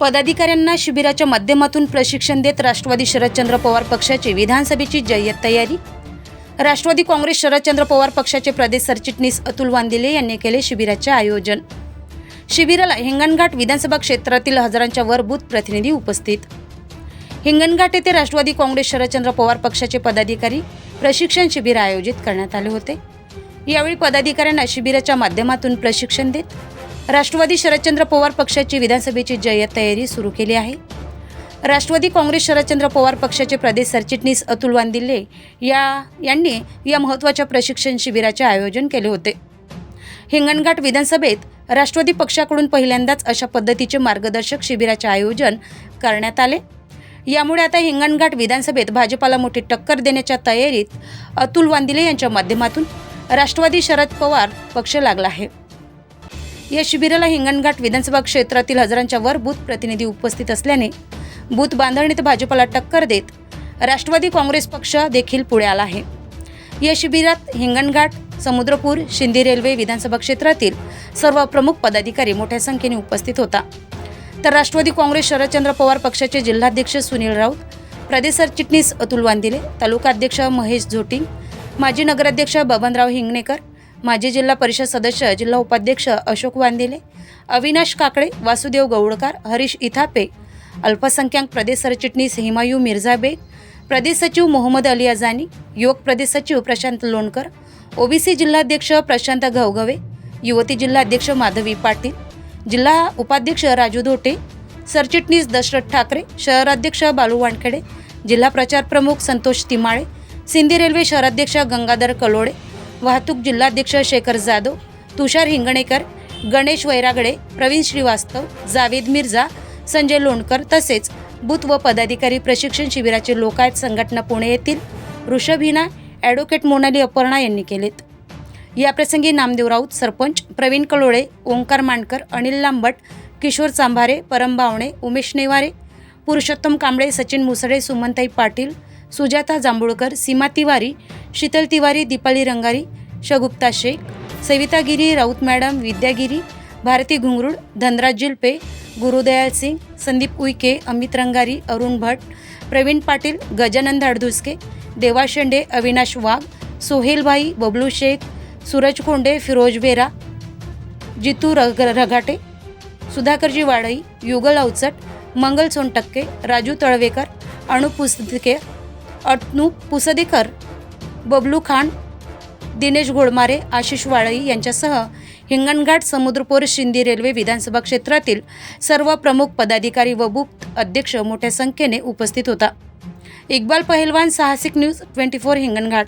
पदाधिकाऱ्यांना शिबिराच्या माध्यमातून प्रशिक्षण देत राष्ट्रवादी शरदचंद्र पवार पक्षाची विधानसभेची जय्यत तयारी. राष्ट्रवादी काँग्रेस शरदचंद्र पवार पक्षाचे प्रदेश सरचिटणीस अतुल वांदिले यांनी केले शिबिराचे आयोजन. शिबिराला हिंगणघाट विधानसभा क्षेत्रातील हजारांच्या वर बूथ प्रतिनिधी उपस्थित. हिंगणघाट येथे राष्ट्रवादी काँग्रेस शरदचंद्र पवार पक्षाचे पदाधिकारी प्रशिक्षण शिबिर आयोजित करण्यात आले होते. यावेळी पदाधिकाऱ्यांना शिबिराच्या माध्यमातून प्रशिक्षण देत राष्ट्रवादी शरदचंद्र पवार पक्षाची विधानसभेची जय्यत तयारी सुरू केली आहे. राष्ट्रवादी काँग्रेस शरदचंद्र पवार पक्षाचे प्रदेश सरचिटणीस अतुल वांदिल्ले या यांनी या महत्त्वाच्या प्रशिक्षण शिबिराचे आयोजन केले होते. हिंगणघाट विधानसभेत राष्ट्रवादी पक्षाकडून पहिल्यांदाच अशा पद्धतीचे मार्गदर्शक शिबिराचे आयोजन करण्यात आले. यामुळे आता हिंगणघाट विधानसभेत भाजपाला मोठी टक्कर देण्याच्या तयारीत अतुल वांदिले यांच्या माध्यमातून राष्ट्रवादी शरद पवार पक्ष लागला आहे. या शिबिराला हिंगणघाट विधानसभा क्षेत्रातील हजारांच्या वर बूथ प्रतिनिधी उपस्थित असल्याने बूथ बांधणीत भाजपला टक्कर देत राष्ट्रवादी काँग्रेस पक्ष देखील पुढे आला आहे. या शिबिरात हिंगणघाट समुद्रपूर शिंदी रेल्वे विधानसभा क्षेत्रातील सर्व प्रमुख पदाधिकारी मोठ्या संख्येने उपस्थित होता. तर राष्ट्रवादी काँग्रेस शरदचंद्र पवार पक्षाचे जिल्हाध्यक्ष सुनील राऊत प्रदेश सरचिटणीस अतुल वांदिले तालुका अध्यक्ष महेश झोटिंग माजी नगराध्यक्ष बबनराव हिंगणेकर माजी जिल्हा परिषद सदस्य जिल्हा उपाध्यक्ष अशोक वांदिले अविनाश काकडे वासुदेव गौडकार हरीश इथापे अल्पसंख्याक प्रदेश सरचिटणीस हिमायू मिर्झा बेग प्रदेश सचिव मोहम्मद अली अजानी योग प्रदेश सचिव प्रशांत लोणकर ओबीसी जिल्हाध्यक्ष प्रशांत घवघवे युवती जिल्हाध्यक्ष माधवी पाटील जिल्हा उपाध्यक्ष राजू धोटे सरचिटणीस दशरथ ठाकरे शहराध्यक्ष बालू वानखेडे जिल्हा प्रचार प्रमुख संतोष तिमाळे सिंधी रेल्वे शहराध्यक्ष गंगाधर कलोडे वाहतूक जिल्हाध्यक्ष शेखर जाधव तुषार हिंगणेकर गणेश वैरागडे प्रवीण श्रीवास्तव जावेद मिर्झा संजय लोणकर तसेच बूथ व पदाधिकारी प्रशिक्षण शिबिराचे लोकायत संघटना पुणे येथील ऋषभ हिना ॲडव्होकेट मोनाली अपर्णा यांनी केलेत. याप्रसंगी नामदेव राऊत सरपंच प्रवीण कलोळे ओंकार मांडकर अनिल लांबट किशोर चांभारे परम बावणे उमेश नेवारे पुरुषोत्तम कांबळे सचिन मुसळे सुमनताई पाटील सुजाता जांभूळकर सीमा तिवारी शीतल तिवारी दीपाली रंगारी शगुप्ता शेख सविता गिरी राऊत मॅडम विद्यागिरी भारती घुंगरुड धनराज जिल्पे गुरुदयाल सिंग संदीप उईके अमित रंगारी अरुण भट प्रवीण पाटील गजानंद धाडधुसके देवा शेंडे अविनाश वाघ सोहेलभाई बबलू शेख सूरज कोंडे फिरोज बेरा जितू रग रघाटे सुधाकरजी वाडई युगल अवचट मंगल सोनटक्के राजू तळवेकर अणू पुसदके अटनू पुसदेकर बबलू खान दिनेश घोडमारे आशिष वाळई यांच्यासह हिंगणघाट समुद्रपूर शिंदी रेल्वे विधानसभा क्षेत्रातील सर्व प्रमुख पदाधिकारी व बूथ अध्यक्ष मोठ्या संख्येने उपस्थित होता. इक्बाल पहिलवान साहसिक न्यूज ट्वेंटी फोर हिंगणघाट.